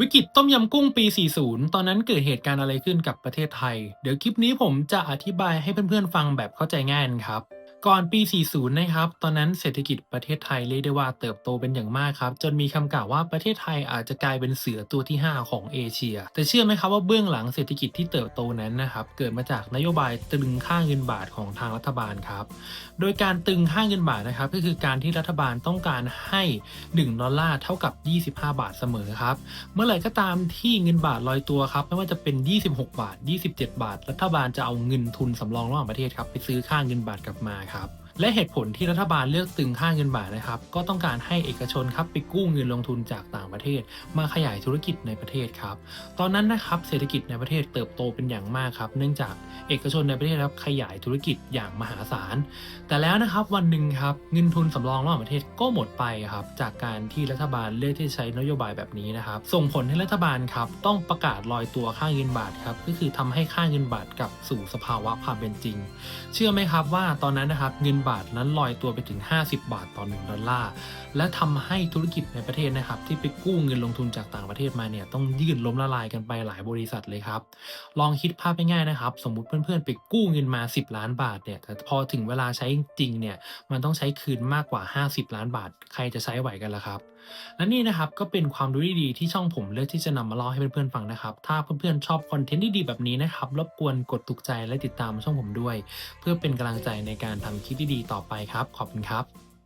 วิกฤตต้มยำกุ้งปี 40 ตอนนั้นเกิดเหตุการณ์อะไรขึ้นกับประเทศไทย เดี๋ยวคลิปนี้ผมจะอธิบายให้เพื่อนๆฟังแบบเข้าใจง่ายนะครับ ก่อนปี 40 นะครับ ตอนนั้นเศรษฐกิจประเทศไทยเรียกได้ว่าเติบโตเป็นอย่างมากครับ จนมีคำกล่าวว่าประเทศไทยอาจจะกลายเป็นเสือตัวที่ 5 ของเอเชีย แต่เชื่อไหมครับว่าเบื้องหลังเศรษฐกิจที่เติบโตนั้นนะครับ เกิดมาจากนโยบายตรึงค่าเงินบาทของทางรัฐบาลครับ โดยการตึงค่าเงินบาทนะครับก็คือการที่รัฐบาลต้องการให้ 1 ดอลลาร์เท่ากับ 25 บาทเสมอครับ เมื่อไหร่ก็ตามที่เงินบาทลอยตัวครับ ไม่ว่าจะเป็น 26 บาท 27 บาท รัฐบาลจะเอาเงินทุนสำรองระหว่างประเทศครับไปซื้อค่าเงินบาทกลับมาครับ และเหตุผลที่รัฐบาลเลือกตึงค่าเงินบาทนะครับ ก็ต้องการให้เอกชนครับไปกู้เงินลงทุนจากต่างประเทศ มาขยายธุรกิจในประเทศครับ ตอนนั้นนะครับเศรษฐกิจในประเทศเติบโตเป็นอย่างมากครับ เนื่องจากเอกชนในประเทศครับขยายธุรกิจอย่างมหาศาล แต่แล้วนะครับวันหนึ่งครับเงินทุนสำรองระหว่างประเทศก็หมดไปครับจากการที่รัฐบาลเลือกที่ใช้นโยบายแบบนี้นะครับ ส่งผลให้รัฐบาลครับต้องประกาศลอยตัวค่าเงินบาทครับก็คือทำให้ค่าเงินบาทกลับสู่สภาวะความเป็นจริง เชื่อไหมครับว่าตอนนั้นนะครับเงินบาทนั้นลอยตัวไปถึง 50 บาทต่อ 1 ดอลลาร์ และทำให้ธุรกิจในประเทศนะครับ ที่ไปกู้เงินลงทุนจากต่างประเทศมาเนี่ยต้องยื่นล้มละลายกันไปหลายบริษัทเลยครับ ลองคิดภาพง่ายๆนะครับ สมมุติเพื่อนๆ ไปกู้เงินมา 10 ล้านบาทเนี่ยแต่พอถึงเวลาใช้จริงเนี่ยมันต้องใช้คืนมากกว่า 50 ล้านบาท ใครจะใช้ไหวกันล่ะครับ และนี่นะครับก็เป็นความรู้ดีๆที่ช่องผมเลือกที่จะนำมาเล่าให้เพื่อนๆฟังนะครับ ถ้าเพื่อนๆชอบคอนเทนต์ดีๆแบบนี้นะครับรบกวนกดถูกใจและติดตามช่องผมด้วย เพื่อเป็นกำลังใจในการทำคลิปดีๆต่อไปครับ ขอบคุณครับ